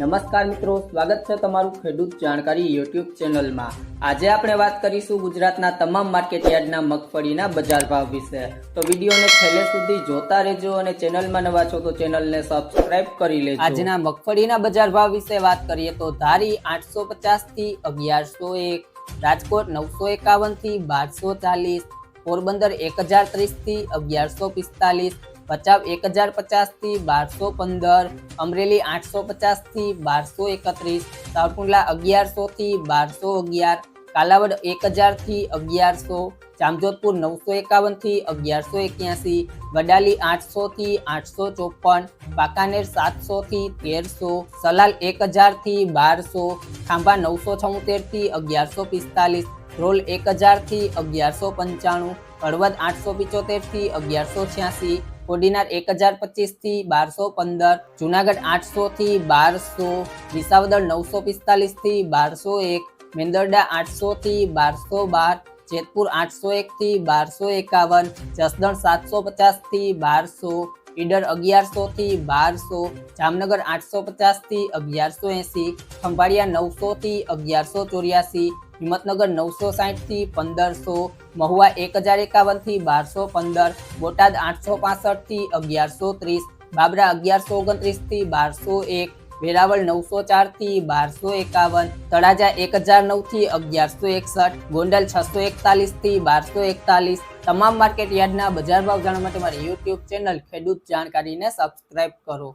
નમસ્કાર મિત્રો, સ્વાગત છે તમારું ખેડૂત જાણકારી યુટ્યુબ ચેનલમાં. આજે આપણે વાત કરીશું ગુજરાતના તમામ માર્કેટ યાર્ડના મગફળીના બજાર ભાવ વિશે. તો વિડીયોને છેલ્લે સુધી જોતા રહેજો અને ચેનલમાં નવા છો તો ચેનલને સબસ્ક્રાઇબ કરી લેજો. આજના મગફળીના બજાર ભાવ વિશે વાત કરીએ તો ધારી આઠસો થી અગિયારસો એક, રાજકોટ નવસો એકાવનથી બારસો ચાલીસ, પોરબંદર એક હજાર ત્રીસથી અગિયારસો પિસ્તાલીસ ભચાઉ એક હજાર પચાસથી બારસો પંદર, અમરેલી આઠસો પચાસથી બારસો એકત્રીસ, સાવરકુંડલા અગિયારસો થી બારસો અગિયાર, કાલાવડ એક હજારથી અગિયારસો, જામજોધપુર નવસો એકાવનથી અગિયારસો એક્યાસી, વડાલી આઠસો થી આઠસો ચોપન વાંકાનેર સાતસો થી તેરસો, સલાલ એક હજારથી બારસો, ખાંભા નવસો છોતેરથી અગિયારસો પિસ્તાલીસ, રોલ એક હજારથી અગિયારસો પંચાણું, હળવદ આઠસો પિચોતેરથી અગિયારસો છ્યાસી કોડીનાર એક હજાર પચીસથી બારસો પંદર, જુનાગઢ આઠસો થી બારસો, વિસાવદર નવસો પિસ્તાલીસથી બારસો એક, મેંદરડા આઠસો થી બારસો બાર, જેતપુર આઠસો એક થી બારસો એકાવન, જસદણ સાતસો પચાસથી બારસો, ઈડર અગિયારસો થી બારસો, જામનગર આઠસો પચાસથી અગિયારસો એંસી, ખંભાળિયા નવસો થી અગિયારસો ચોર્યાસી હિંમતનગર નવસો સાઠથી પંદરસો, મહુવા એક હજાર એકાવનથી બારસો પંદર, બોટાદ આઠસો પાસઠથી અગિયારસો ત્રીસ, બાબરા અગિયારસો ઓગણત્રીસથી બારસો એક, વેરાવળ નવસો ચારથી બારસો એકાવન, તળાજા એક હજાર નવથી અગિયારસો એકસઠ, ગોંડલ છસો એકતાલીસથી બારસો એકતાલીસ. તમામ માર્કેટ યાર્ડના બજાર ભાવ જાણવા માટે મારી યુટ્યુબ ચેનલ ખેડૂત જાણકારીને સબસ્ક્રાઇબ કરો.